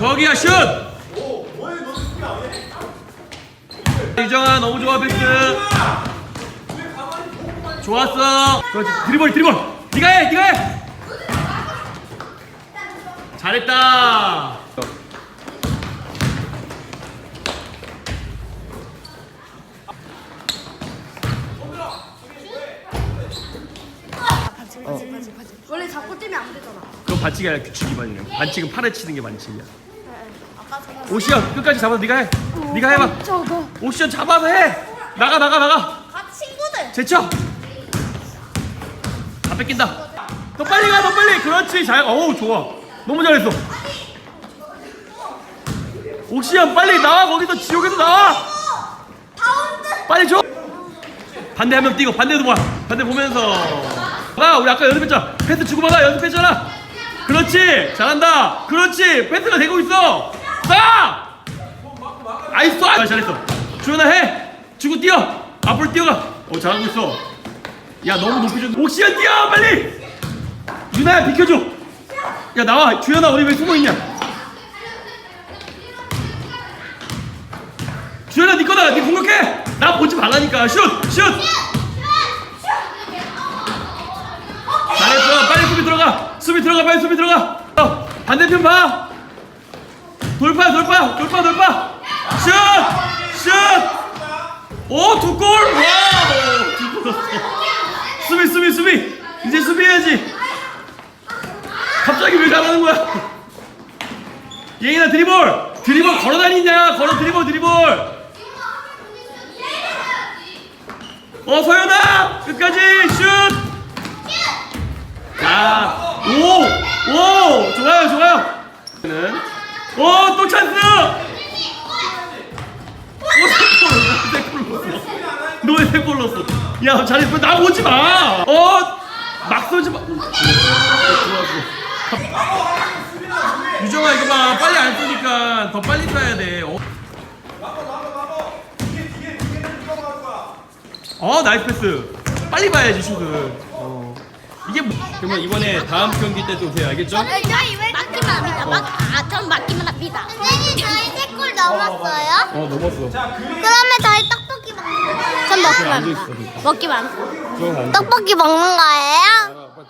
거기야 슛! 유정아 너무 좋아 패스. 좋았어. 그렇지. 드리블 드리블. 네가 해 네가 해. 잘했다. 원래 잡고 뛰면 안 되잖아. 그건 반칙이 아니라 규칙 위반이에요 반칙은 팔에 치는 게 반칙이야 오시연 끝까지 잡아서 네가 해. 네가 해봐. 저거. 오시연 잡아서 해. 나가 나가 나가. 아 친구들. 제쳐. 다 뺏긴다. 더 빨리 가더 빨리. 그렇지. 잘 어우 좋아. 너무 잘했어. 옥시연 빨리 나와 거기서 지옥에서 나와 빨리 줘. 반대 한 명 뛰고 반대도 봐 반대 보면서. 나 우리 아까 연습했잖아. 패스 주고받아 연습했잖아. 그렇지. 잘한다. 그렇지. 패스가 되고 있어 쏴 아이 쏴! 아, 잘했어. 주연아 해. 주고 뛰어. 앞으로 뛰어가. 어 잘하고 있어. 야 너무 높이 줬 옥시연 뛰어 빨리! 유나야 비켜줘. 야 나와. 주연아 우리 왜 숨어 있냐? 주연아 네 거다. 네 공격해. 나 보지 말라니까. 슛 슛. 잘했어. 빨리 수비 들어가. 수비 들어가 빨리 수비 들어가. 어, 반대편 봐 돌파 돌파 돌파 돌파. 슛슛오두골. 와우 수비 수비 수비. 이제 수비해야지. 갑자기 왜 잘하는 거야? 예인아 드리블. 드리블 걸어다니냐? 걸어 드리블 드리블. 어 서연아. 끝까지. 슛. 자, 오, 오, 좋아요, 좋아요. 오, 또 찬스. 너왜 세골 넣었어? 야, 잘했어. 나 오지 마. 어, 막 쏘지 마. 좋았어. 유정아, 이거 봐. 빨리 안 쏘니까 더 빨리 쏴야 돼. 어, 어 나이스 패스. 빨리 봐야지 슛을. 어. 이게 뭐, 그러면 이번에 다음 경기 때도 오세요. 알겠죠? 저희 왜 맡기만 합니다. 맡, 아, 전 맡기만 합니다. 선생님 저희 세골 넘었어요? 어 넘었어. 그러면 저희 떡볶이 먹는 거예요? 전 먹기만 있어. 먹기만 저 떡볶이 먹는 거예요?